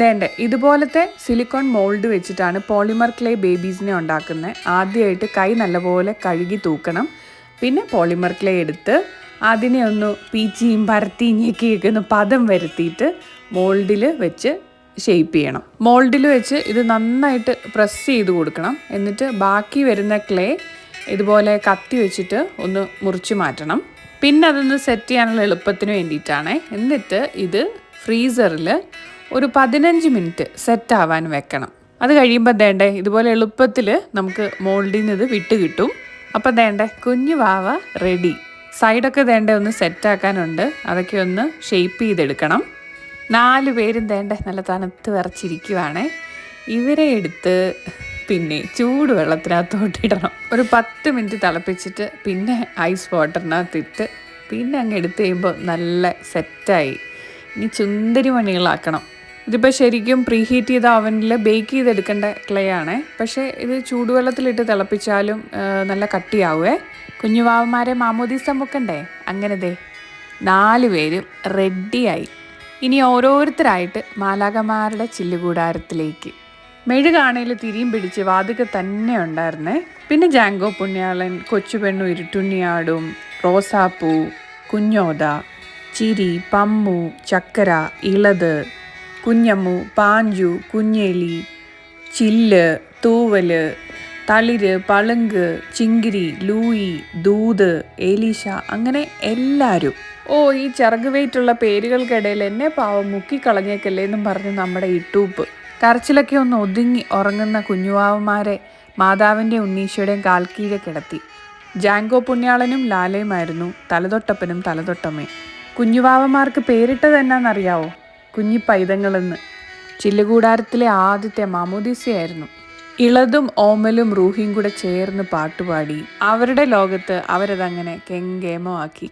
വേണ്ട ഇതുപോലത്തെ silicone mould വെച്ചിട്ടാണ് പോളിമർ ക്ലേ ബേബീസിനെ ഉണ്ടാക്കുന്നത് ആദ്യമായിട്ട് കൈ നല്ലപോലെ കഴുകി തൂക്കണം. പിന്നെ പോളിമർ ക്ലേ എടുത്ത് അതിനെ ഒന്ന് പീച്ചിയും പരത്തിയും ഞെക്കിയൊക്കെ ഒന്ന് പദം വരുത്തിയിട്ട് മോൾഡിൽ വെച്ച് ഷേപ്പ് ചെയ്യണം. മോൾഡിൽ വെച്ച് ഇത് നന്നായിട്ട് പ്രസ് ചെയ്ത് കൊടുക്കണം. എന്നിട്ട് ബാക്കി വരുന്ന ക്ലേ ഇതുപോലെ കത്തി വെച്ചിട്ട് ഒന്ന് മുറിച്ച് മാറ്റണം. പിന്നെ അതൊന്ന് സെറ്റ് ചെയ്യാനുള്ള എളുപ്പത്തിന് വേണ്ടിയിട്ടാണ്. എന്നിട്ട് ഇത് ഫ്രീസറിൽ ഒരു പതിനഞ്ച് മിനിറ്റ് സെറ്റ് ആവാൻ വെക്കണം. അത് കഴിയുമ്പോൾ ദേണ്ടേ ഇതുപോലെ എളുപ്പത്തിൽ നമുക്ക് മോൾഡിൽ നിന്ന് ഇത് വിട്ട് കിട്ടും. അപ്പോൾ ദേണ്ടേ കുഞ്ഞു വാവ റെഡി സൈഡൊക്കെ ദേണ്ടേ ഒന്ന് സെറ്റാക്കാനുണ്ട്. അതൊക്കെ ഒന്ന് ഷെയ്പ്പ് ചെയ്തെടുക്കണം. നാല് പേരും ദേണ്ടേ നല്ല തണുത്ത് വിറച്ചിരിക്കുവാണേ. ഇവരെ എടുത്ത് പിന്നെ ചൂട് വെള്ളത്തിനകത്തോട്ട് ഇടണം. ഒരു പത്ത് മിനിറ്റ് തിളപ്പിച്ചിട്ട് പിന്നെ ഐസ് വാട്ടറിനകത്തിട്ട് പിന്നെ അങ്ങ് എടുത്ത് കഴിയുമ്പോൾ നല്ല സെറ്റായി ഇനി ചുന്തരി മണികളാക്കണം ഇതിപ്പോൾ ശരിക്കും പ്രീഹീറ്റ് ചെയ്ത അവനിൽ ബേക്ക് ചെയ്തെടുക്കേണ്ട ക്ലേ ആണ് പക്ഷേ ഇത് ചൂടുവെള്ളത്തിലിട്ട് തിളപ്പിച്ചാലും നല്ല കട്ടിയാവുമേ കുഞ്ഞുവാവന്മാരെ മാമോദീസ അങ്ങനെ ദേ നാല് പേരും റെഡിയായി ഇനി ഓരോരുത്തരായിട്ട് മാലാകമാരുടെ ചില്ലുകൂടാരത്തിലേക്ക്. മെഴുകാണയിൽ തിരിയും പിടിച്ച് വാതുക തന്നെ ഉണ്ടായിരുന്നേ. പിന്നെ ജാങ്കോ പുണ്യാളൻ കൊച്ചുപെണ്ണു ഇരുട്ടുണ്ണിയാടും റോസാപ്പൂ കുഞ്ഞോദ ചിരി പമ്മു ചക്കര ഇളത് കുഞ്ഞമ്മു പാഞ്ചു കുഞ്ഞേലി ചില്ല് തൂവൽ തളിര് പളുങ്ക് ചിങ്കിരി ലൂയി ദൂത് ഏലീഷ അങ്ങനെ എല്ലാവരും ഓ ഈ ചിറക് വെയിറ്റുള്ള പേരുകൾക്കിടയിൽ എന്നെ പാവം മുക്കിക്കളഞ്ഞേക്കല്ലേ എന്നും പറഞ്ഞ് നമ്മുടെ ഇട്ടൂപ്പ്. കരച്ചിലൊക്കെ ഒന്ന് ഒതുങ്ങി ഉറങ്ങുന്ന കുഞ്ഞുവാവന്മാരെ മാതാവിന്റെ ഉണ്ണീശയുടെയും കാൽക്കീഴെ കിടത്തി. ജാങ്കോ പുണ്യാളനും ലാലയുമായിരുന്നു തലതൊട്ടപ്പനും തലതൊട്ടമ്മേ കുഞ്ഞുവാവന്മാർക്ക് പേരിട്ടത് എന്നാന്നറിയാവോ കുഞ്ഞി പൈതങ്ങളെന്ന്. ചില്ലുകൂടാരത്തിലെ ആദ്യത്തെ മാമോദീസയായിരുന്നു. ഇളതും ഓമലും റൂഹിയും കൂടെ ചേർന്ന് പാട്ടുപാടി അവരുടെ ലോകത്ത് അവരതങ്ങനെ കെങ്കേമമാക്കി.